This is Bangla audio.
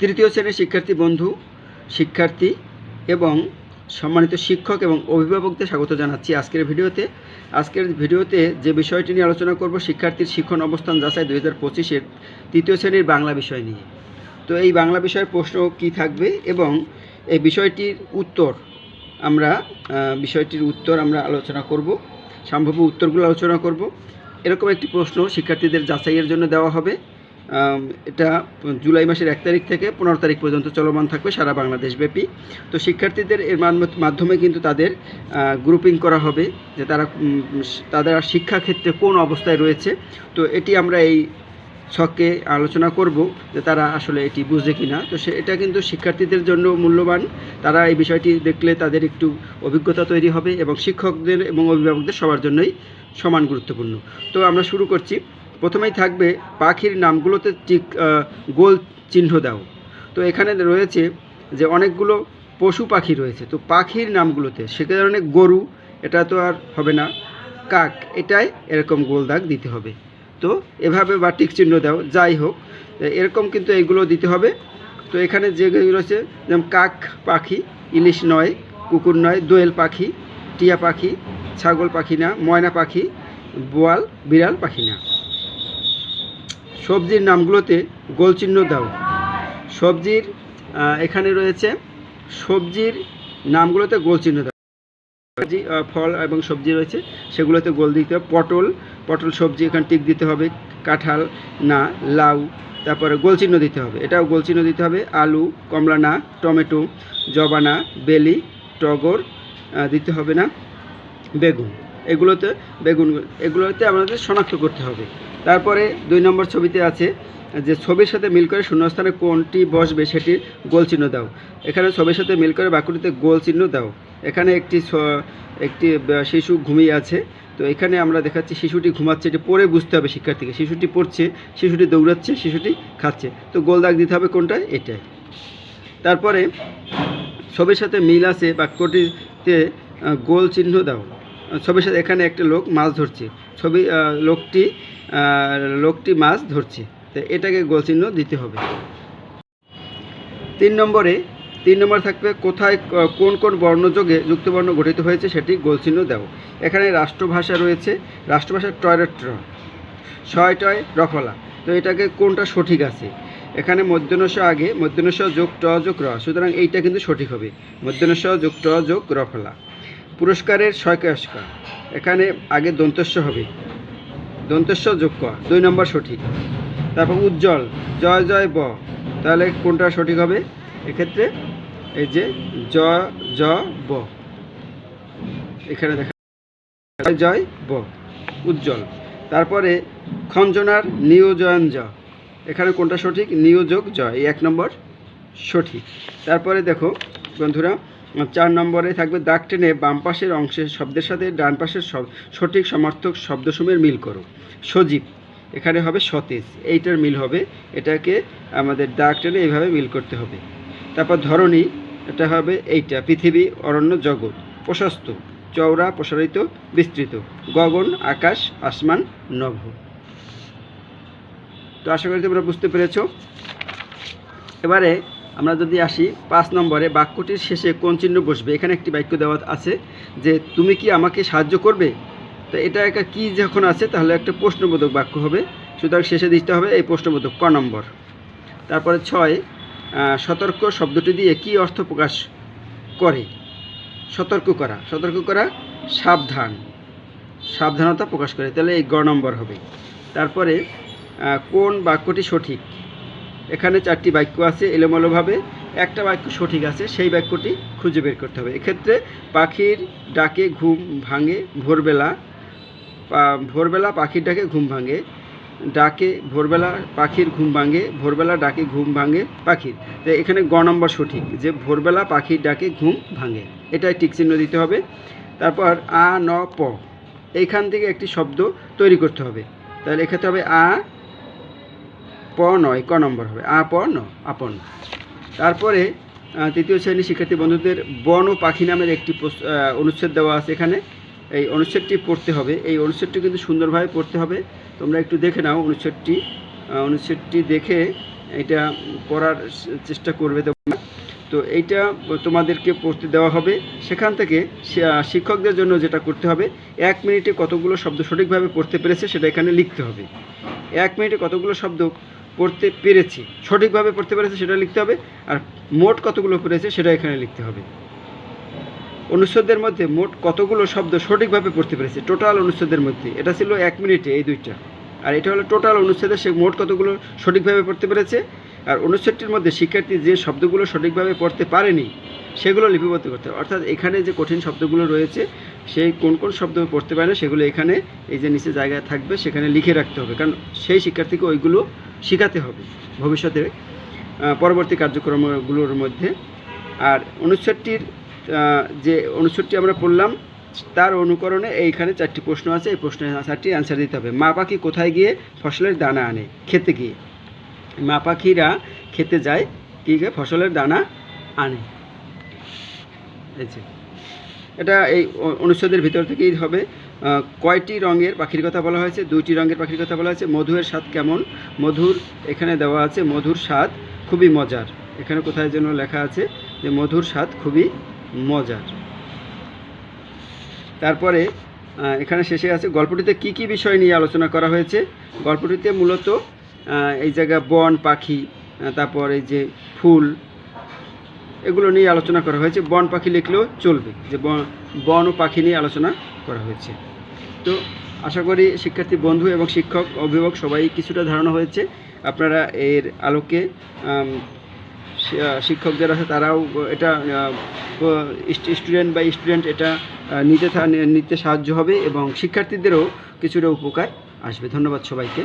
তৃতীয় শ্রেণির শিক্ষার্থী বন্ধু, শিক্ষার্থী এবং সম্মানিত শিক্ষক এবং অভিভাবকদের স্বাগত জানাচ্ছি আজকের ভিডিওতে। আজকের ভিডিওতে যে বিষয়টি নিয়ে আলোচনা করব, শিক্ষার্থীর শিক্ষণ অবস্থান যাচাই দুই হাজার পঁচিশের তৃতীয় শ্রেণির বাংলা বিষয় নিয়ে। তো এই বাংলা বিষয়ের প্রশ্ন কি থাকবে এবং এই বিষয়টির উত্তর আমরা বিষয়টির উত্তর আমরা আলোচনা করব, সম্ভাব্য উত্তরগুলো আলোচনা করব। এরকম একটি প্রশ্ন শিক্ষার্থীদের যাচাইয়ের জন্য দেওয়া হবে। এটা জুলাই মাসের এক তারিখ থেকে পনেরো তারিখ পর্যন্ত চলমান থাকবে সারা বাংলাদেশব্যাপী। তো শিক্ষার্থীদের এর মাধ্যমে কিন্তু তাদের গ্রুপিং করা হবে যে তারা তাদের শিক্ষাক্ষেত্রে কোন অবস্থায় রয়েছে। তো এটি আমরা এই ছকে আলোচনা করব যে তারা আসলে এটি বুঝে কিনা। তো সে এটা কিন্তু শিক্ষার্থীদের জন্য মূল্যবান। তারা এই বিষয়টি দেখলে তাদের একটু অভিজ্ঞতা তৈরি হবে এবং শিক্ষকদের এবং অভিভাবকদের সবার জন্যই সমান গুরুত্বপূর্ণ। তো আমরা শুরু করছি। প্রথমেই থাকবে পাখির নামগুলোতে ঠিক গোল চিহ্ন দাও। তো এখানে রয়েছে যে অনেকগুলো পশু পাখি রয়েছে। তো পাখির নামগুলোতে সে কারণে গরু, এটা তো আর হবে না। কাক, এটাই এরকম গোল দাগ দিতে হবে। তো এভাবে বা টিক চিহ্ন দাও, যাই হোক, এরকম কিন্তু এইগুলো দিতে হবে। তো এখানে যে রয়েছে, যেমন কাক পাখি, ইলিশ নয়, কুকুর নয়, দোয়েল পাখি, টিয়া পাখি, ছাগল পাখি না, ময়না পাখি, বোয়াল, বিড়াল পাখি না। সবজির নামগুলোতে গোল চিহ্ন দাও। সবজির এখানে রয়েছে সবজির নামগুলোতে গোল চিহ্ন দাও। সবজি, ফল এবং সবজি রয়েছে সেগুলোতে গোল দিতে হবে। পটল পটল সবজি এখানে টিক দিতে হবে কাঁঠাল না লাউ তারপরে গোল চিহ্ন দিতে হবে। এটাও গোল চিহ্ন দিতে হবে। আলু কমলা না টমেটো জবানা বেলি টগর দিতে হবে না বেগুন। এগুলোতে বেগুন, এগুলোতে আমাদের শনাক্ত করতে হবে। তারপরে দুই নম্বর ছবিতে আছে যে ছবির সাথে মিল করে শূন্যস্থানে কোনটি বসবে সেটির গোল চিহ্ন দাও। এখানে ছবির সাথে মিল করে বাক্যটিতে গোল চিহ্ন দাও। এখানে একটি একটি শিশু ঘুমিয়ে আছে। তো এখানে আমরা দেখাচ্ছি শিশুটি ঘুমাচ্ছে, এটি পড়ে বুঝতে হবে শিক্ষার্থীকে। শিশুটি পড়ছে, শিশুটি দৌড়াচ্ছে, শিশুটি খাচ্ছে। তো গোল দাগ দিতে হবে কোনটায়? এটাই তারপরে ছবির সাথে মিল আছে বাক্যটিতে গোল চিহ্ন দাও। ছবির সাথে এখানে একটা লোক মাছ ধরছে। ছবি লোকটি লোকটি মাছ ধরছে। তো এটাকে গোল চিহ্ন দিতে হবে। তিন নম্বরে, তিন নম্বর থাকবে কোথায় কোন কোন বর্ণযোগে যুক্তবর্ণ গঠিত হয়েছে সেটি গোল চিহ্ন দাও। এখানে রাষ্ট্রভাষা রয়েছে, রাষ্ট্রভাষা টয়লেট র ছয় টয় রফলা। তো এটাকে কোনটা সঠিক আছে? এখানে মধ্যনস্য আগে, মধ্যনস্য যোগ ট যোগ র। সুতরাং এইটা কিন্তু সঠিক হবে। মধ্যনস্য যোগ ট যোগ রফলা। পুরস্কারের ছয়কাশকা এখানে আগে দন্তস্য হবে। দন্তস্য যোগ ক দুই নম্বর সঠিক। তারপর উজ্জ্বল। জয় জয়, ব। তাহলে কোনটা সঠিক হবে? এক্ষেত্রে এই যে জ জ ব। এখানে দেখা জয় জয়, ব। উজ্জ্বল। তারপরে খঞ্জনার নিয়োজন জ এখানে কোনটা সঠিক? নিয়োযোগ জ এই এক নম্বর সঠিক। তারপরে দেখো বন্ধুরা চার নম্বরে থাকবে দাগ টেনে বাম পাশের অংশের শব্দের সাথে ডান পাশের সঠিক সমার্থক শব্দসমূহের মিল করো। সজীব, এখানে হবে সতেজ। এইটার মিল হবে, এটাকে আমাদের দাগ টেনে এইভাবে মিল করতে হবে। তারপর ধরণী, এটা হবে এইটা, পৃথিবী, অরণ্য, জগৎ। প্রশস্ত, চওড়া, প্রসারিত, বিস্তৃত। গগন, আকাশ, আসমান, নভ। তো আশা করি তোমরা বুঝতে পেরেছ। এবারে আমরা যদি আসি, পাঁচ নম্বরে বাক্যটির শেষে কোন চিহ্ন বসবে? এখানে একটি বাক্য দেওয়া আছে যে, তুমি কি আমাকে সাহায্য করবে? তো এটা একটা কী যখন আছে, তাহলে একটা প্রশ্নবোধক বাক্য হবে। সুতরাং শেষে দিতে হবে এই প্রশ্নবোধক ক নম্বর। তারপরে ছয় সতর্ক শব্দটি দিয়ে কি অর্থ প্রকাশ করে? সতর্ক করা। সতর্ক করা, সাবধান। সাবধানতা প্রকাশ করে। তাহলে এই গ নম্বর হবে। তারপরে কোন বাক্যটি সঠিক? এখানে চারটি বাক্য আছে এলোমেলোভাবে। একটা বাক্য সঠিক আছে, সেই বাক্যটি খুঁজে বের করতে হবে। এক্ষেত্রে পাখির ডাকে ঘুম ভাঙে, ভোরবেলা ভোরবেলা পাখির ডাকে ঘুম ভাঙে, ডাকে ভোরবেলা পাখির ঘুম ভাঙে, ভোরবেলা ডাকে ঘুম ভাঙে পাখির। তো এখানে গ নম্বর সঠিক, যে ভোরবেলা পাখির ডাকে ঘুম ভাঙে। এটাই টিক চিহ্ন দিতে হবে। তারপর আ, ন, প, এইখান থেকে একটি শব্দ তৈরি করতে হবে। তাহলে এক্ষেত্রে হবে আ প নয় ক নম্বর হবে। আ, প, ন, আপন। তারপরে তৃতীয় শ্রেণির শিক্ষার্থী বন্ধুদের বন ও পাখি নামের একটি অনুচ্ছেদ দেওয়া আছে এখানে। এই অনুচ্ছেদটি পড়তে হবে। এই অনুচ্ছেদটি কিন্তু সুন্দরভাবে পড়তে হবে। তোমরা একটু দেখে নাও অনুচ্ছেদটি। অনুচ্ছেদটি দেখে এটা পড়ার চেষ্টা করবে তোমরা। তো এইটা তোমাদেরকে পড়তে দেওয়া হবে। সেখান থেকে শিক্ষকদের জন্য যেটা করতে হবে, এক মিনিটে কতগুলো শব্দ সঠিকভাবে পড়তে পেরেছে সেটা এখানে লিখতে হবে। এক মিনিটে কতগুলো শব্দ পড়তে পেরেছি। সঠিকভাবে পড়তে পেরেছে সেটা লিখতে হবে। আর মোট কতগুলো পড়েছে সেটা এখানে লিখতে হবে। অনুচ্ছেদের মধ্যে মোট কতগুলো শব্দ সঠিকভাবে পড়তে পেরেছে? টোটাল অনুচ্ছেদের মধ্যে। এটা ছিল এক মিনিটে এই দুইটা। আর এটা হলো টোটাল অনুচ্ছেদে সে মোট কতগুলো সঠিকভাবে পড়তে পেরেছে। আর অনুচ্ছেদটির মধ্যে শিক্ষার্থী যে শব্দগুলো সঠিকভাবে পড়তে পারেনি, সেগুলো লিপিবদ্ধ করতে হবে। অর্থাৎ এখানে যে কঠিন শব্দগুলো রয়েছে সেই কোন কোন শব্দ পড়তে পারে না, সেগুলো এখানে এই যে নিচে জায়গায় থাকবে, সেখানে লিখে রাখতে হবে। কারণ সেই শিক্ষার্থীকে ওইগুলো শেখাতে হবে ভবিষ্যতে পরবর্তী কার্যক্রমগুলোর মধ্যে। আর অনুচ্ছেদটির যে অনুচ্ছেদটি আমরা পড়লাম, তার অনুকরণে এইখানে চারটি প্রশ্ন আছে, এই প্রশ্নের চারটি অ্যান্সার দিতে হবে। মা পাখি কোথায় গিয়ে ফসলের দানা আনে? খেতে গিয়ে। মা পাখিরা খেতে যায় কী ফসলের দানা আনে। এই এটা এই অনুচ্ছেদের ভিতর থেকেই হবে। কয়টি রঙের পাখির কথা বলা হয়েছে? দুইটি রঙের পাখির কথা বলা হয়েছে। মধুর স্বাদ কেমন? মধুর এখানে দেওয়া আছে, মধুর স্বাদ খুবই মজার। এখানে কোথায় যেন লেখা আছে যে মধুর স্বাদ খুবই মজার। তারপরে এখানে শেষে আছে, গল্পটিতে কি কি বিষয় নিয়ে আলোচনা করা হয়েছে? গল্পটিতে মূলত এই জায়গা বন, পাখি তারপর এই যে ফুল এগুলো নিয়ে আলোচনা করা হয়েছে। বন পাখি লিখলেও চলবে যে বন- ও পাখি নিয়ে আলোচনা করা হয়েছে। তো আশা করি শিক্ষার্থী, বন্ধু এবং শিক্ষক, অভিভাবক সবাই কিছুটা ধারণা হয়েছে। আপনারা এর আলোকে শিক্ষক যারা আছে তারাও এটা স্টুডেন্ট বা স্টুডেন্ট এটা নিতে নিতে সাহায্য হবে এবং শিক্ষার্থীদেরও কিছুটা উপকার আসবে। ধন্যবাদ সবাইকে।